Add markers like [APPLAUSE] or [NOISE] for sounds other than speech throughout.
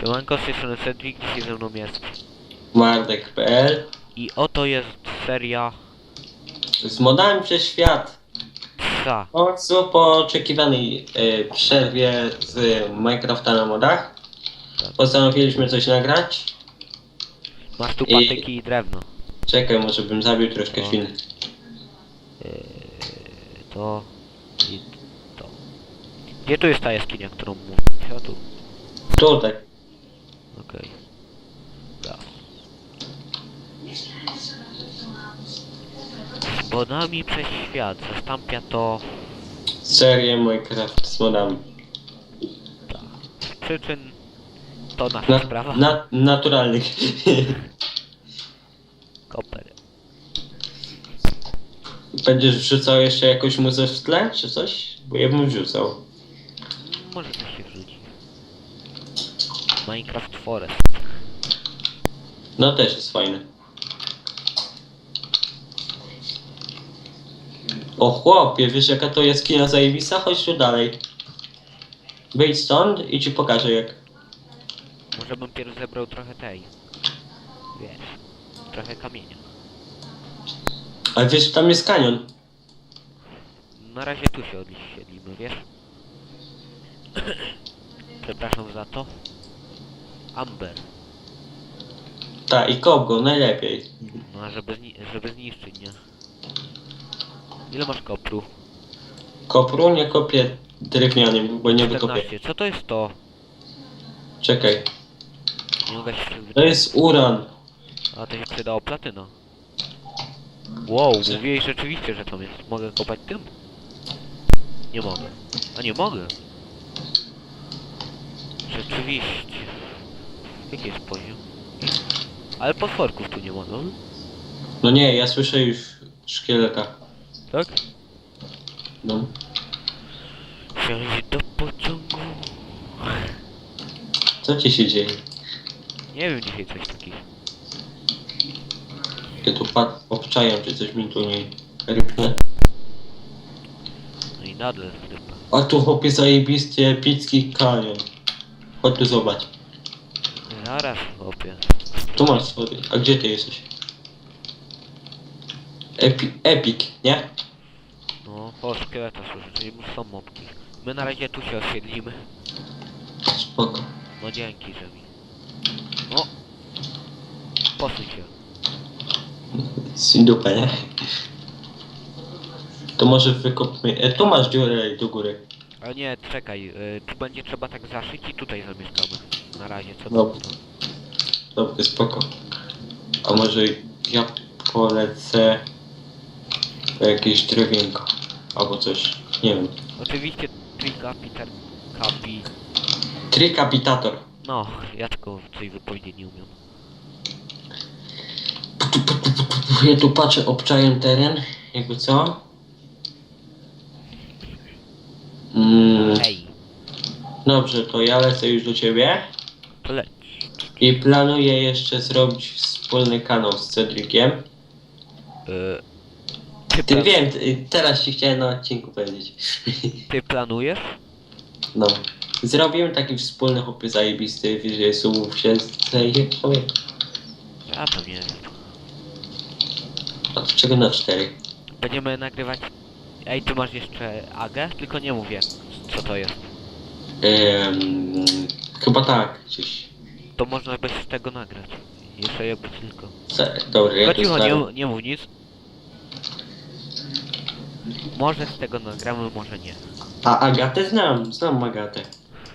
Siemanko, z tej strony Cedric, dzisiaj ze mną jest. Mardek.pl I oto jest seria z modami przez świat. Psa. Bardzo po oczekiwanej e, przerwie z Minecrafta na modach postanowiliśmy coś nagrać. Masz tu I- patyki i drewno. Czekaj, może bym zabił troszkę O. świn. Yy, to i to. Gdzie tu jest ta jaskinia, którą mówię? O tu. Tutaj. Okej. Da. Z modami przez świat. Zastąpia to Serię Minecraft z modami. z przyczyn to nasza Na, sprawa. na, naturalnych. Koper. Będziesz wrzucał jeszcze jakąś muzę w tle, czy coś? Bo ja bym wrzucał. Może to się. Minecraft Forest. No też jest fajne. O chłopie, wiesz jaka to jaskinia zajebista? Chodź tu dalej. Wyjdź stąd i ci pokażę jak. Może bym pierw zebrał trochę tej. Wiesz. Trochę kamienia. Ale wiesz, tam jest kanion. Na razie tu się odsiedlimy, wiesz? [CLEARS THROAT] Przepraszam za to. Amber. Tak, i kop go, najlepiej. No żeby, zni żeby zniszczyć, nie? Ile masz kopru? Kopru nie kopię drewnianym, bo nie wykopię. 14. Co to jest to? Czekaj. Nie mogę się To przyzwyczaić. jest uran. A to się przydało platyna. Wow, mówiłeś rzeczywiście, że tam jest. Mogę kopać tym? Nie mogę. A nie mogę. Rzeczywiście. Jaki jest poziom? Ale potworków tu nie ma, no? No nie, ja słyszę już szkieleta. Tak? No. Wsiąść do pociągu. Co ci się dzieje? Nie wiem dzisiaj coś takiego. Ja tu pat obczają, czy coś mi tu nie rypnie. No i nadal chyba. A tu chłopie zajebisty epicki kanion. Chodź tu zobacz. Zaraz, chłopie. Tu masz schody. A gdzie ty jesteś? Epi epic, nie? No, o szkieleta czyli już są mopki. My na razie tu się osiedlimy. Spoko. No dzięki, że mi. No. Posuń się. Sindupę, nie? To może wykopmy... E, tu masz dziurę do góry. Ale nie, czekaj, y, tu będzie trzeba tak zaszyć i tutaj zamieszkamy. Na razie, co No. to? Dobry, spoko. A może ja polecę po jakieś drewienko. Albo coś. Nie wiem. Oczywiście trika, Peter, kapi. Trikapitator. No, ja tylko coś wypowiedzieć nie umiem. Ja tu patrzę, obczaję teren. Jakby co? Mm, Hej, dobrze, to ja lecę już do ciebie. To leć. I planuję jeszcze zrobić wspólny kanał z Cedriciem. Y, ty, Ty pla- wiem, ty, teraz ci chciałem na odcinku powiedzieć. [LAUGHS] ty planujesz? No. Zrobimy taki wspólny chłopy zajebisty, wiesz, słów się człowiek. Ja to nie wiem. Od czego na cztery? Będziemy nagrywać... Ej, ty masz jeszcze Agę? Tylko nie mówię, co to jest. Ehm, chyba tak, gdzieś. To można bez tego nagrać. Jeszcze jakby tylko. Se- Dobra, ja Tylko to cicho, nie, nie mów nic. Może z tego nagramy, może nie. A Agatę znam, znam Agatę.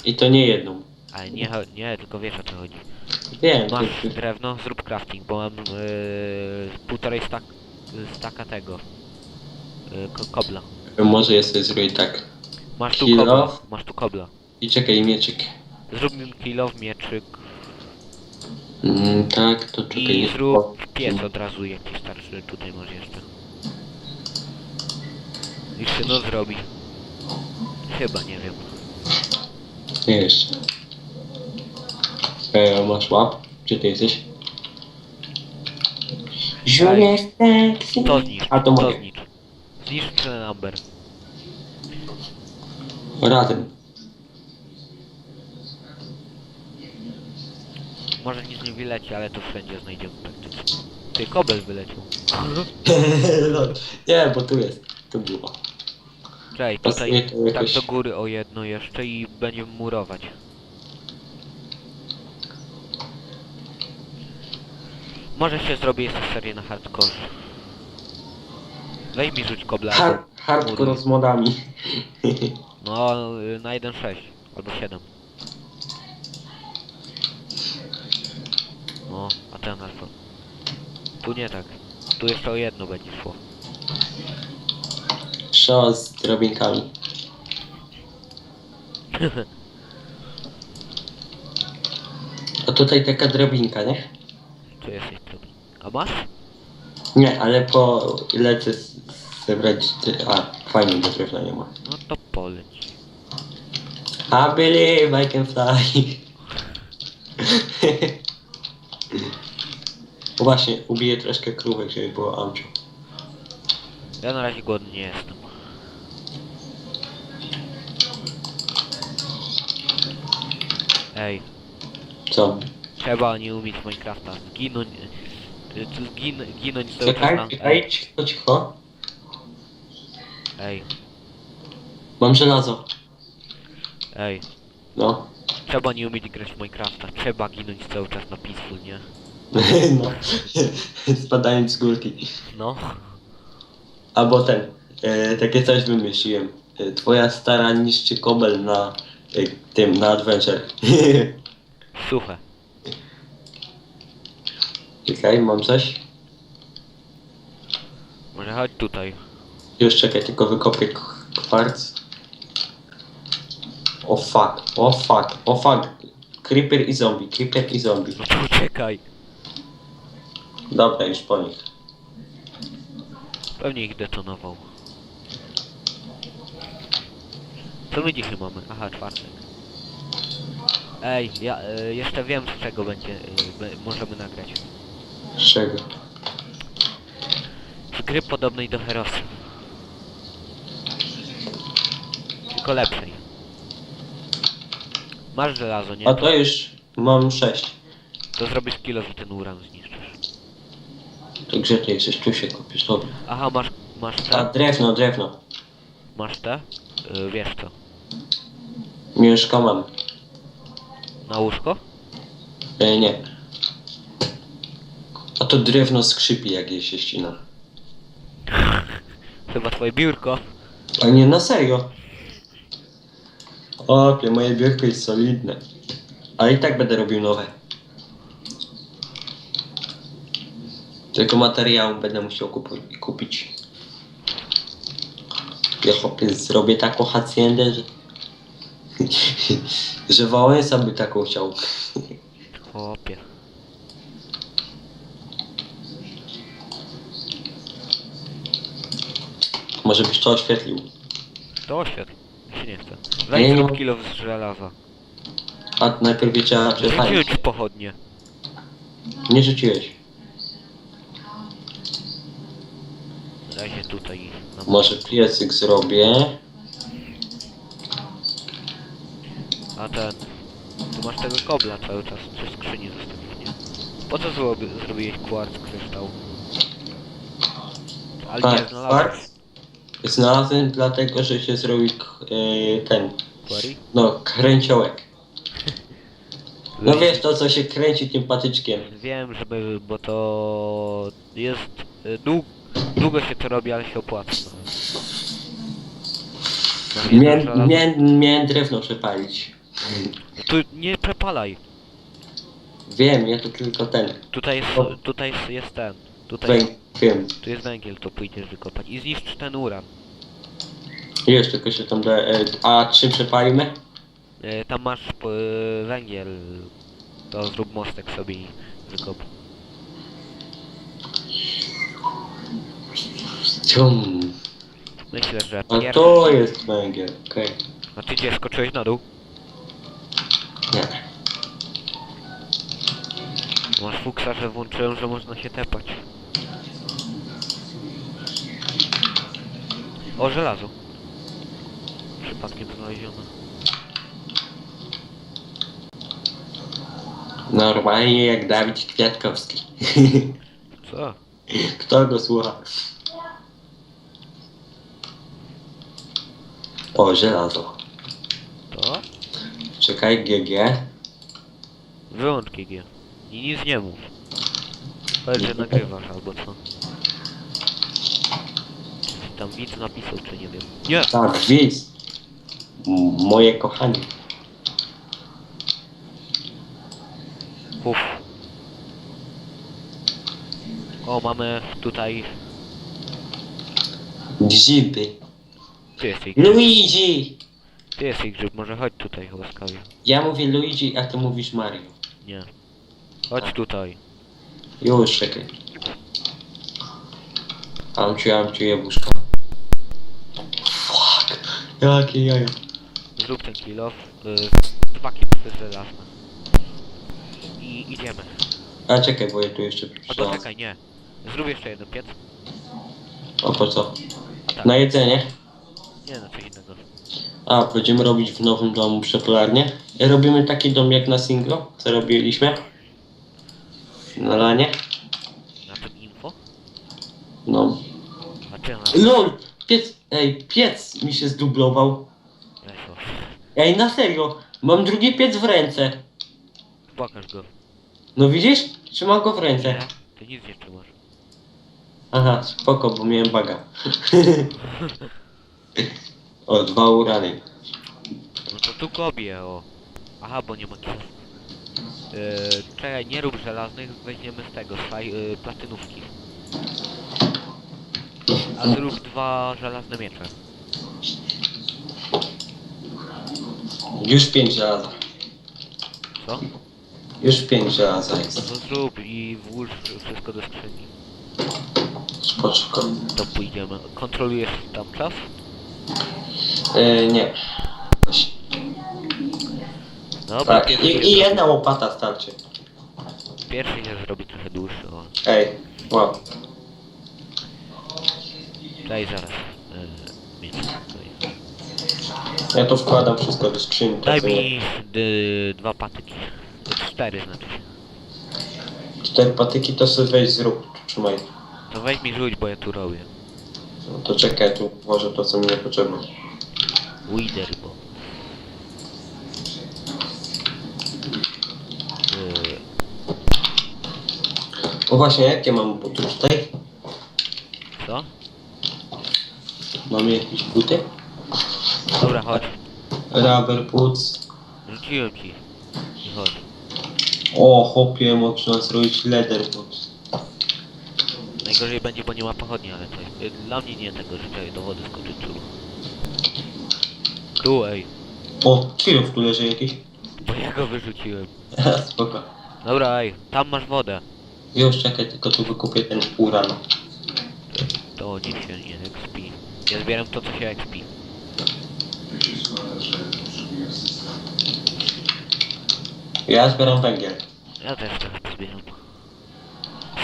I to nie jedną. Ale nie, cho- nie, tylko wiesz o co chodzi. Wiem, Masz ty- ty- drewno, zrób crafting, bo mam yy, półtorej stak, staka tego. Yy, ko kobla. może ja sobie zrobię tak. Masz tu kobla, masz tu kobla. I czekaj, mieczyk. Zrób mi kilow, mieczyk Mm, tak, to czekaj. i nie- zrób piec od razu jakiś starszy, tutaj masz jeszcze. I się no zrobi. Chyba, nie wiem. Nie jeszcze. E, masz łap? Gdzie ty jesteś? Żujesz seksy. To znicz, A to to mogę. znicz. Znicz ten Amber. Razem. Może nic nie wyleci, ale to wszędzie znajdziemy praktycznie. Ty, kobel wyleciał. [LAUGHS] no, nie, bo tu jest. Tu było. Czekaj, Pasuje tutaj to tak jakoś- do góry o jedno jeszcze i będziemy murować. Może się zrobię jeszcze serię na hardcore. Weź mi rzuć kobla. Hard, albo hardcore z modami. No, y, na 1.6 albo 7. No, a ten alfa. Tu nie tak. Tu jeszcze o jedno będzie szło. Strzała z drobinkami. [LAUGHS] A tutaj taka drobinka, nie? Tu jest jeszcze. A masz? Nie, ale po lecę z- zebrać... ty- A, fajnie, bo drewna nie ma. No to poleć. I believe I can fly. [LAUGHS] O Właśnie, ubiję troszkę krówek, żeby było amcio. Ja na razie głodny nie jestem. Ej, Co? trzeba nie umieć Minecrafta. Zginąć... y, y, Zgin, ginąć cały czas Czekaj, czekaj, cicho, cicho. Ej, Mam żelazo. ej. No. Trzeba nie umieć grać w Minecrafta. Trzeba ginąć cały czas na peaceful, nie? [LAUGHS] no. [LAUGHS] Spadając z górki. No. Albo ten, e, takie coś wymyśliłem. E, twoja stara niszczy kobel na e, tym, na adventure. [LAUGHS] Suche. Czekaj, mam coś? Może chodź tutaj. Już czekaj, tylko wykopię k- kwarc. O fuck, o fuck, o fuck. Creeper i zombie, creeper i zombie. No to uciekaj. Dobra, już po nich. Pewnie ich detonował. Co my dzisiaj mamy? Aha, czwartek. Ej, ja y, jeszcze wiem z czego będzie, y, be, możemy nagrać. Z czego? Z gry podobnej do Herosa. Tylko lepszej. Masz żelazo, nie? A to już mam sześć. To zrobisz kilof i ten uran zniszczysz. To gdzie ty jesteś? Tu się dobra. Aha, masz, masz A te? drewno, drewno. Masz te? Y, wiesz co? Mieszka mam. Na łóżko? E, nie. A to drewno skrzypi jak je się ścina. [LAUGHS] Chyba twoje biurko. A nie, na serio. Opie, moje biurko jest solidne. Ale i tak będę robił nowe. Tylko materiału będę musiał kupić. Ja chłopie zrobię taką haciendę, że... [LAUGHS] że Wałęsa by taką chciał. Chłopie. Może byś to oświetlił. To oświetl. Się nie chce. Weź nie zrób kilof z żelaza. A najpierw przepalić. Rzuciłem ci pochodnie. Nie rzuciłeś. Daj się tutaj. Na... Może piecyk zrobię. A ten... Tu masz tego kobla cały czas przy skrzyni zostawić, nie? Po co zrobi, zrobiłeś kwarc kryształ? Ale nie Tak, znalazłem. kwarc. Znalazłem dlatego, że się zrobił k- e, ten, Quarry? no, kręciołek. No wiesz, to co się kręci tym patyczkiem. Wiem, żeby, bo to jest y, dług, długo się to robi, ale się opłaca. Jedno Miałem, żelazo- miałem, miałem drewno przepalić. Tu nie prepalaj. Wiem, ja to tylko ten. Tutaj jest, tutaj jest ten. Tutaj, Wę- wiem. tu jest węgiel, to pójdziesz wykopać i zniszcz ten uran. Już tylko się tam da. E, a czym przepalimy? E, tam masz e, węgiel, to zrób mostek sobie i wykop. Cium. Myślę, że A pierwszy... to jest węgiel, okej. A ty gdzie skoczyłeś na dół? Nie. Masz fuksa, że włączyłem, że można się tepać. O, żelazo. Przypadkiem znalezione. Normalnie jak Dawid Kwiatkowski. [LAUGHS] Co? Kto go słucha? O, żelazo. To? Czekaj, GG. Wyłącz GG. I nic nie mów. Że nagrywasz albo co. Tam widz napisał, czy nie wiem. Nie! Tak, widz. M- Moje kochanie. Uf. O, mamy tutaj... Grzyby. Ty jesteś grzyb. Luigi! Ty jesteś grzyb, może chodź tutaj łaskawie. Ja mówię Luigi, a ty mówisz Mario. Nie. Chodź tutaj. Już, czekaj. Amciu, amciu, jabłuszko. Jakie jaja. Zrób ten kill off. Y, dwa kipy żelazne. I idziemy. A czekaj, bo ja tu jeszcze A przeczytałem. poczekaj, nie. Zrób jeszcze jeden piec. O po co? A tak. Na jedzenie? Nie, no coś innego. A, będziemy robić w nowym domu przepolarnie. I robimy taki dom jak na singlo, co robiliśmy. Na lanie. Na tym info? No. A czy na... LOL! Piec, ej, piec mi się zdublował. Ej, na serio, mam drugi piec w ręce. Pokaż go. No widzisz? Trzymam go w ręce. Nie? Ty nic nie trzymasz. Aha, spoko, bo miałem baga. [LAUGHS] o, dwa urany. No to tu kobie, o. Aha, bo nie ma kill. Yy, czekaj, nie rób żelaznych, weźmiemy z tego, z faj, yy, platynówki. A zrób dwa żelazne miecze. Już pięć żelaza. Co? Już pięć żelaza No jest. to zrób i włóż wszystko do skrzyni. Spoczko. To pójdziemy. Kontrolujesz tam czas? E, nie. Dobra, Tak, pierwszy, i, i jedna łopata starczy. pierwszy się zrobi trochę dłuższy, o. Ej, wow. Daj zaraz. Yy. Tutaj. Ja to wkładam wszystko do skrzynki. Daj mi dwa patyki. Cztery znaczy się. Cztery patyki to sobie weź zrób. Trzymaj. To weź mi rzuć, bo ja tu robię. No to czekaj, tu włożę to co mi nie potrzebne. Wider, bo... Yy, No właśnie, jakie mam buty tutaj? co? Mamy jakieś buty? Dobra, chodź. Rubber boots. Rzuciłem ci. I chodź. O, chłopie, można zrobić leather boots. Najgorzej będzie, bo nie ma pochodni, ale coś. Yy, Dla mnie nie tego życzę do wody skoczyć czulu. Tu, ej. O, kilof tu leży jakiś. Bo ja go wyrzuciłem. [LAUGHS] Spoko. Dobra, ej. Tam masz wodę. Już czekaj, tylko tu wykupię ten uran. To nic się nie expi. Ja zbieram to, co się expi. Ja zbieram węgiel. Ja też trochę pozbieram.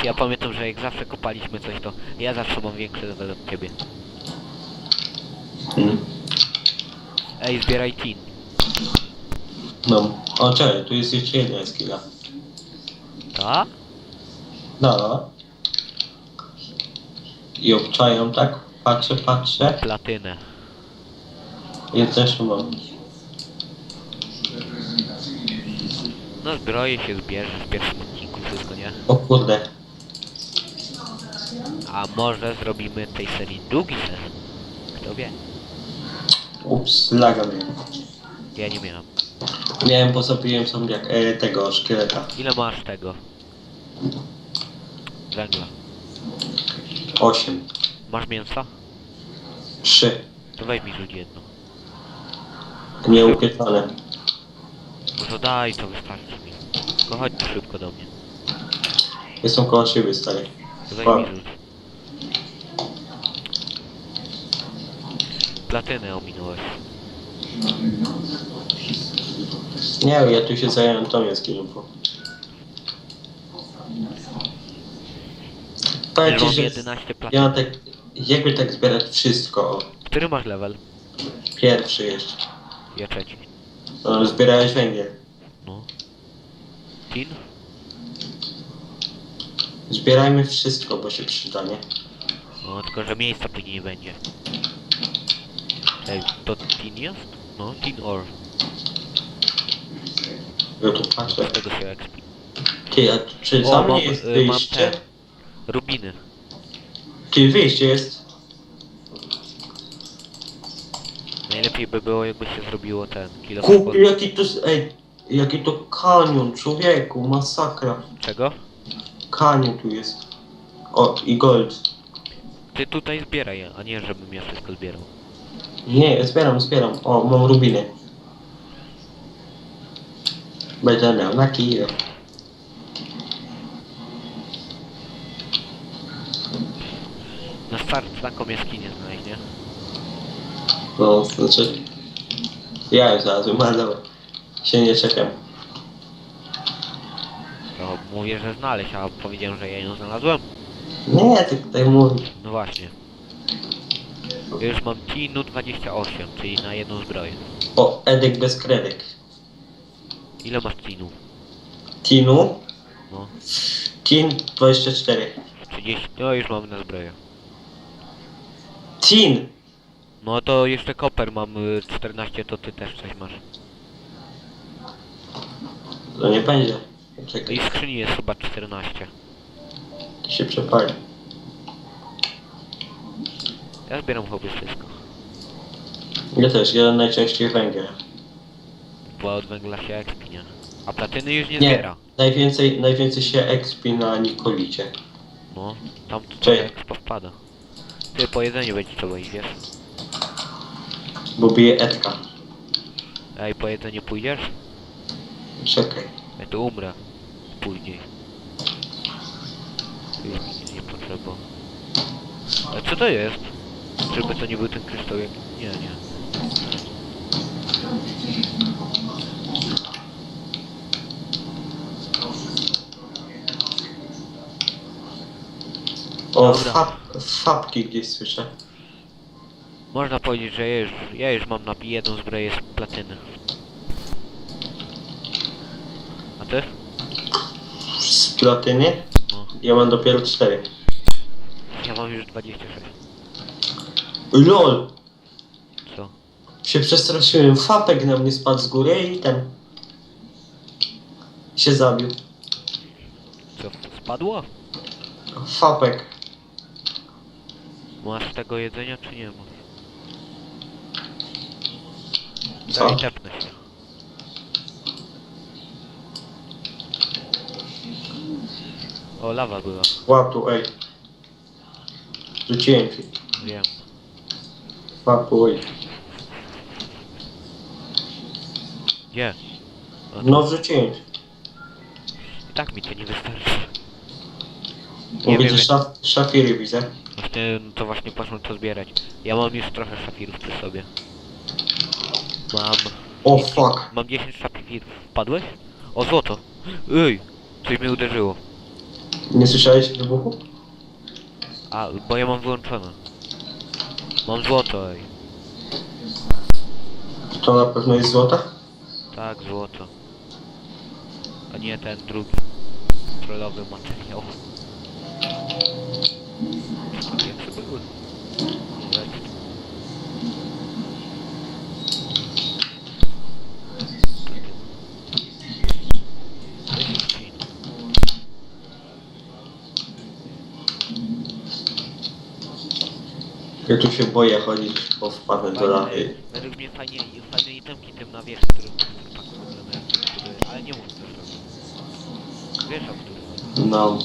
Ja pamiętam, że jak zawsze kopaliśmy coś, to ja zawsze mam większy level od ciebie. Hmm. Ej, zbieraj tin. No. O, czekaj, tu jest jeszcze jedna skilla. Ta? No, no. I obczają tak, patrzę, patrzę. Platynę. Ja też mam. No zbroję się zbierze w pierwszym odcinku, wszystko nie? O kurde. A może zrobimy tej serii drugi sezon? Kto wie? Ups, laga miałem. Ja nie miałem. Miałem, bo zabiłem sobie jak, e, tego szkieleta. Ile masz tego? Węgla. Osiem. Masz mięsa? Trzy. To weź mi rzuć jedno. Nieupieczone. No to daj, to wystarczy mi. Tylko chodź tu szybko do mnie. Jestem koło siebie, stary. To weź mi rzuć. Platynę ominąłeś. Nie, ja tu się zająłem tą jaskinią. Powiem ci, mam że 11 platyn. ja tak, jakby tak zbierać wszystko. Który masz level? pierwszy jeszcze. Ja trzeci. No, zbierałeś węgiel. No. Tin? Zbierajmy wszystko, bo się przyda, nie? No, tylko że miejsca później nie będzie. Ej, to tin jest? No, tin ore. Ja tu patrzę. Się. Ty, a czy O, mam, mnie jest y, mam wyjście? te. Rubiny. Ty, wyjście jest. Najlepiej by było jakby się zrobiło ten kilo Kup, jaki to, s- ej, jaki to kanion, człowieku, masakra. Czego? Kanion tu jest. O, i gold. Ty tutaj zbieraj, a nie żebym ja wszystko zbierał. Nie, zbieram, zbieram. O, mam rubiny. Będę miał na kilo. Na start taką jaskinię znaleźć, nie? No, znaczy... Ja już znalazłem, ale dobra. Się nie czekam. To mówię, że znaleźć, a powiedziałem, że ja ją znalazłem. Nie, ty tutaj mówisz. No właśnie. Już mam Tinu 28, czyli na jedną zbroję. O, Edek bez kredek. Ile masz Tinu? Tinu. No. Tin 24. 30. No już mamy na zbroję. Tin! No to jeszcze koper mam y, 14, to ty też coś masz. To nie będzie. I Czekaj, w skrzyni jest chyba 14. to się przepali. Ja zbieram chyba wszystko. Ja też, ja najczęściej węgiel. Bo od węgla się expi, nie? A platyny już nie, Nie. zbiera. Najwięcej, najwięcej się expi na Nikolicie. No, tam to expo wpada. Ty po jedzeniu będzie trzeba iść, wiesz? Bo bije Edka. Ej, po jedzeniu pójdziesz? Czekaj. Ja tu umrę. Później. Już mi nic nie potrzeba. Ale co to jest? Żeby to nie był ten kryształ jak... Nie, nie. O, Dobra. Fabki gdzieś słyszę. Można powiedzieć, że ja już, ja już mam na jedną z platyny. A ty? Z platyny? No. Ja mam dopiero 4. Ja mam już 26. LOL! Co? Się przestraszyłem. Fapek na mnie spadł z góry i ten... się zabił. Co? Spadło? Fapek. Masz tego jedzenia czy nie masz? Co? Daj tepnę się. O, lawa była. Łap tu, ej. Rzuciłem ci. Wiem. Fapu, ej. Gdzie? O, No wrzuciłem ci. I tak mi to nie wystarczy. Bo Nie wiem, widzę szaf, szafiry widzę. Właśnie, no to właśnie poszłem to zbierać. Ja mam już trochę szafirów przy sobie. Mam... O fuck. Mam 10 szafirów. Padłeś? O, złoto! Ej! Coś mnie uderzyło. Nie słyszałeś wybuchu? A, bo ja mam wyłączone. Mam złoto, ej. To na pewno jest złota? Tak, złoto. A nie ten drugi. Trollowy materiał. Jak to były? Leć. Weź ci. Ja tu się boję chodzić, bo wpadnę do lachy. Według mnie fajnie, fajne itemki tym na wierzch, który który pak wygląda jak który, ale nie mów to. Wiesz o którym. No.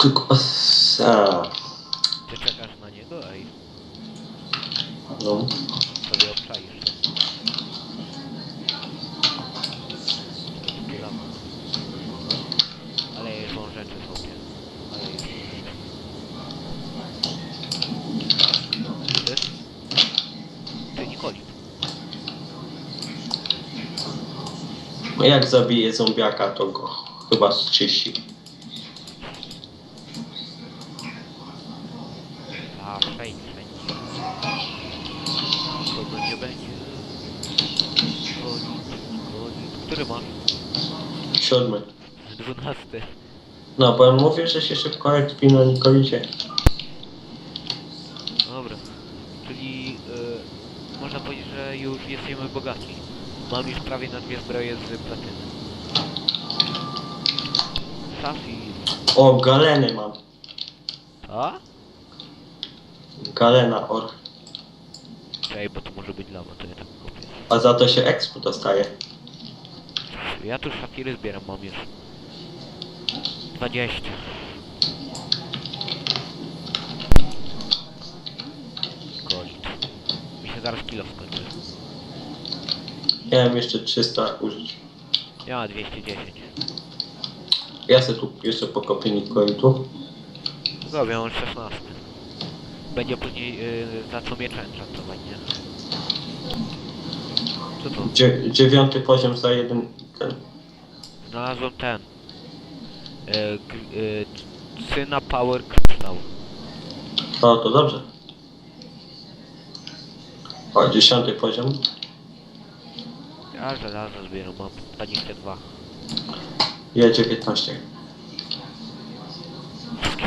Tylko... A, Ty czekasz na niego, ej, no. sobie obczaisz to. Takie lama. Ale jest są rzeczy sobie. Ale jest rzeczy. Ty? Ty Nikoli. No Jak zabije zombiaka, to go chyba zczyści. A, fajnie, fajnie. Kogo nie będzie. Który masz? Siódmy. Dwunasty. No, bo mówię, że się szybko ekwi na Nikolicie. Dobra. Czyli y, można powiedzieć, że już jesteśmy bogaci. Mam już prawie na dwie zbroje z platyny. Safir. O, galeny mam. A? Galena or. Czekaj, bo to może być lawa, to ja tak kupię. A za to się expo dostaje. Ja tu szafiry zbieram, mam już. 20. Gold. Mi się zaraz kilo skończy. Mam jeszcze 300 użyć. Ja mam 210. Ja se tu jeszcze pokopię. Dobra, ja mam 16. Będzie później yy, za co miecz enchantować, nie? Co to? Dzie dziewiąty poziom za jeden ten. Znalazłem ten. Yy, yy, syna Power Crystal. O, to dobrze. O, dziesiąty poziom. Ja żelazo zbieram, mam 22. Ja 19.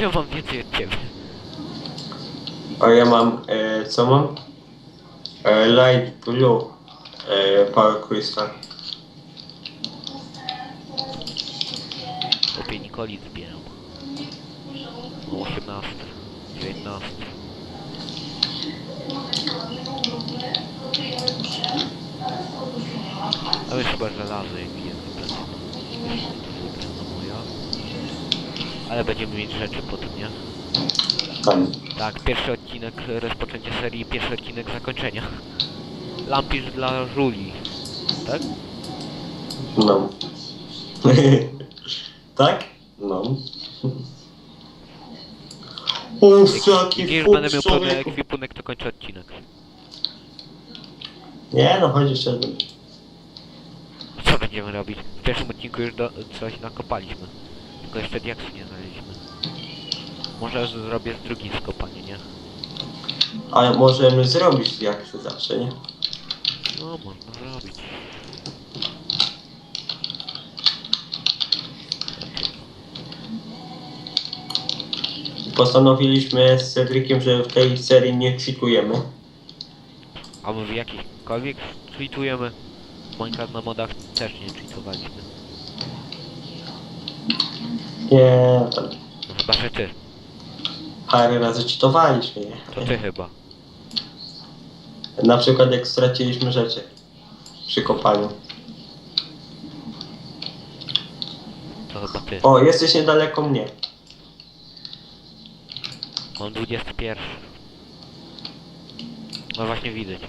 Ja mam więcej od ciebie. A ja mam, e, co mam? E, light blue e, power crystal. Opie Nikoli zbieram. Mam 18, 19. Ale chyba żelazo jak jest platyna. To moja. Ale będziemy mieć rzeczy nie? Tam. Tak, pierwszy odcinek e, rozpoczęcie serii, pierwszy odcinek zakończenia. Lampisz dla żuli. Tak? No. [LAUGHS] tak? No. [LAUGHS] Uff, jaki Jak już będę miał pełny ekwipunek, to kończę odcinek. Nie, no chodź jeszcze jeden. Będziemy robić? W pierwszym odcinku już do, coś nakopaliśmy. Tylko jeszcze diaksu nie znaleźliśmy. Może zrobię z drugim skopanie, nie? Ale możemy zrobić to zawsze, nie? No, można zrobić. Postanowiliśmy z Cedriciem, że w tej serii nie cheatujemy. A my w jakichkolwiek tweetujemy? Minecraft na modach też nie tweetowaliśmy. Nie, tam No chyba, że ty. parę razy cheatowaliśmy, nie? To ty chyba. Na przykład jak straciliśmy rzeczy przy kopaniu. To chyba ty. O, jesteś niedaleko mnie. Mam 21. No właśnie widzę cię.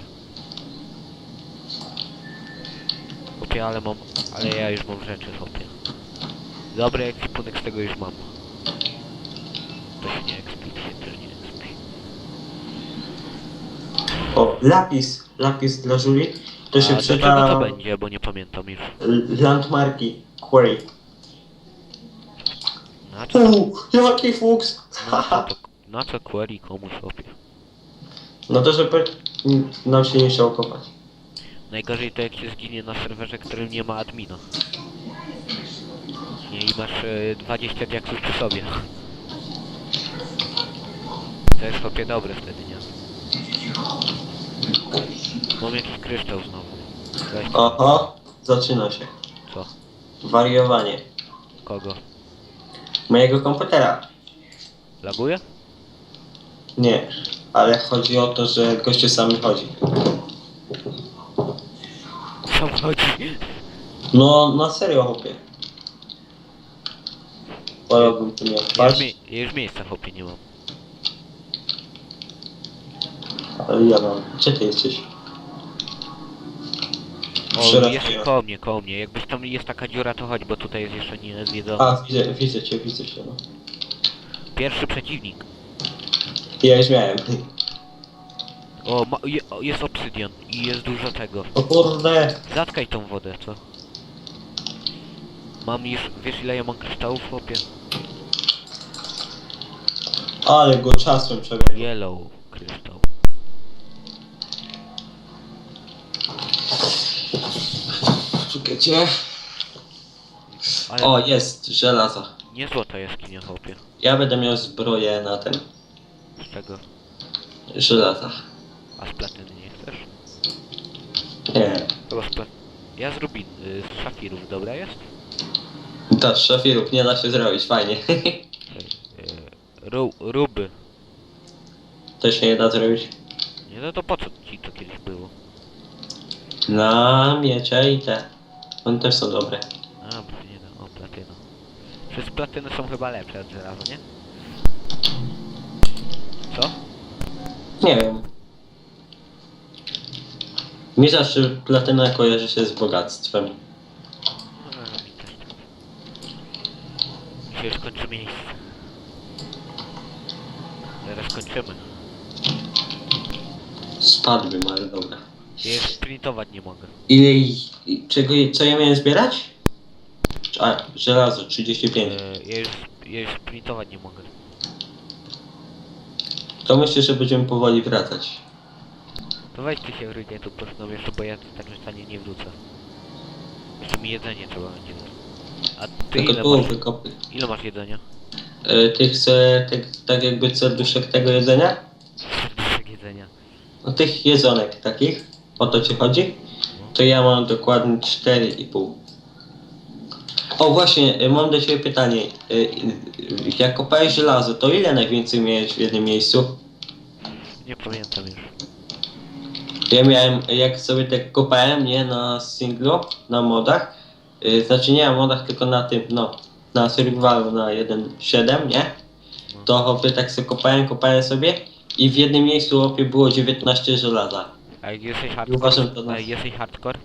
Chłopie, ale mam... Ale ja już mam rzeczy, chłopie. Dobry ekwipunek z tego już mam. To się nie ekspi, to się też nie ekspi. O, lapis, lapis dla Julii. To się A do czego przyda to będzie, bo nie pamiętam już. l- landmarki, quarry. Na co, Uuu, jaki fuks! na co, to, na co query komuś, chłopie? No to żeby nam się nie chciało kopać. Najgorzej to jak się zginie na serwerze, którym nie ma admina. Nie, i masz e, 20 diaksów przy sobie. To jest chłopie dobre wtedy, nie? Mam jakiś kryształ znowu. Weź, Oho, zaczyna się. co? Wariowanie Kogo? mojego komputera. Laguje? Nie, ale chodzi o to, że gościu sami chodzi. Chodzi? No, na serio, chłopie. Wolałbym tu nie Ja już, wpaść, mie ja już miejsca chłopie nie mam. ale ja mam. Gdzie ty jesteś? O, Przerażające. jest koło mnie, koło mnie. Jakbyś tam jest taka dziura, to chodź, bo tutaj jest jeszcze nie zwiedzone. A, widzę, widzę cię, widzę cię, no. Pierwszy przeciwnik. Ja już miałem. O, ma, je, o, jest obsydian i jest dużo tego. O kurde! Zatkaj tą wodę, co? Mam już, wiesz ile ja mam kryształów, chłopie? Ale go czasem człowiek. Yellow kryształ. Gdzie? Ale O, jest, żelazo. nie złota jaskinia, chłopie. Ja będę miał zbroję na ten, Z tego. żelaza. A z platyny nie chcesz? Nie. Chyba z plat... Ja z rubin, y, z szafirów, dobra jest? To z szafirów nie da się zrobić, fajnie. Y, ru, ruby. to się nie da zrobić. Nie no to po co ci to kiedyś było? Na miecze i te. One też są dobre. A, bo nie no, o platyna. Przez platyny są chyba lepsze od żelaza, nie? Co? Nie wiem. Mi zawsze platyna kojarzy się z bogactwem. Dzisiaj już kończy miejsce. Zaraz kończymy. Spadłbym, ale dobra. Ja już sprintować nie mogę. Ile i, i czego, co ja miałem zbierać? A, żelazo, 35. E, ja, już, ja już sprintować nie mogę. To myślę, że będziemy powoli wracać. To weź się rynie tu jeszcze, bo ja tak stanie nie wrócę. Jeszcze mi jedzenie trzeba będzie dać. A ty Tylko ile tu masz, wykopy. ile masz jedzenia? E, Ty chcesz tak, tak jakby serduszek tego jedzenia? Serduszek jedzenia. No tych jedzonek takich, o to ci chodzi? To ja mam dokładnie 4,5. O właśnie, e, mam do Ciebie pytanie. E, Jak kopałeś żelazo, to ile najwięcej miałeś w jednym miejscu? Nie pamiętam już. Ja miałem, jak sobie tak kopałem, nie, na singlu, na modach, y, znaczy nie na modach, tylko na tym, no, na survivalu na 1.7, nie? To hopie tak sobie kopałem, kopałem sobie i w jednym miejscu hopie było 19 żelaza. A jak jesteś hardcore, Uważam to na- a jak jesteś hardcore,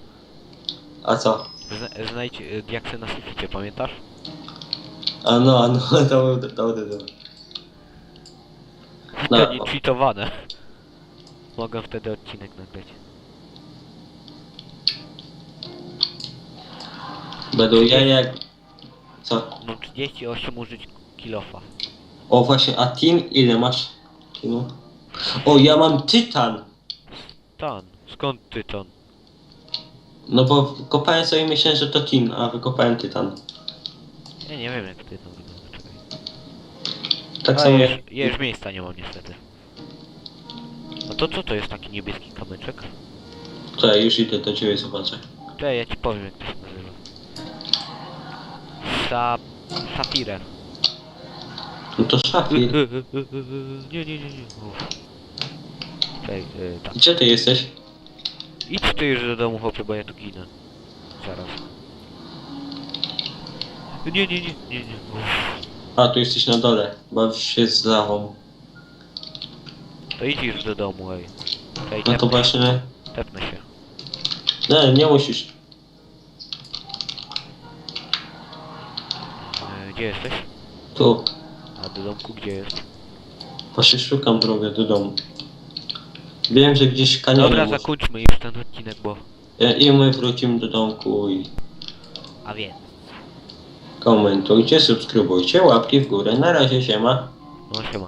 A co? zna, znajdź y, diaksy na suficie, pamiętasz? A no, a no, [LAUGHS] to był, to był, to był. No. To nie cheatowane. Mogę wtedy odcinek nagrać. Będą ja jak... Co? Mam 38 użyć kilofa. O właśnie, a tin ile masz? Tinu? O, ja mam tytan! Tan. Skąd tyton? No bo kopałem sobie i myślałem, że to tin, a wykopałem tytan. Ja nie wiem jak tyton wygląda, czekaj. Tak A, samo już, ja już miejsca nie mam niestety. No to co to jest taki niebieski kamyczek? Czekaj, już idę do ciebie, zobaczę. Czekaj, ja ci powiem jak to się nazywa. Sa... Safirer. No to szafir. [LAUGHS] Nie, nie, nie, nie. Uff. Czekaj, y, tak. Gdzie ty jesteś? Idź ty już do domu, chłopie, bo ja tu ginę. Zaraz. Nie, nie, nie, nie, nie. Uff. A, tu jesteś na dole. Bawisz się z lawą. To idź już do domu, ej. Ej, No to tepnę, właśnie... tepnę się. Nie, nie musisz. E, gdzie jesteś? Tu. A do domku gdzie jest? Właśnie szukam drogę do domu. Wiem, że gdzieś. Dobra, muszę- zakończmy już ten odcinek, bo... I i my wrócimy do domku i A więc. komentujcie, subskrybujcie, łapki w górę. Na razie, siema. No siema.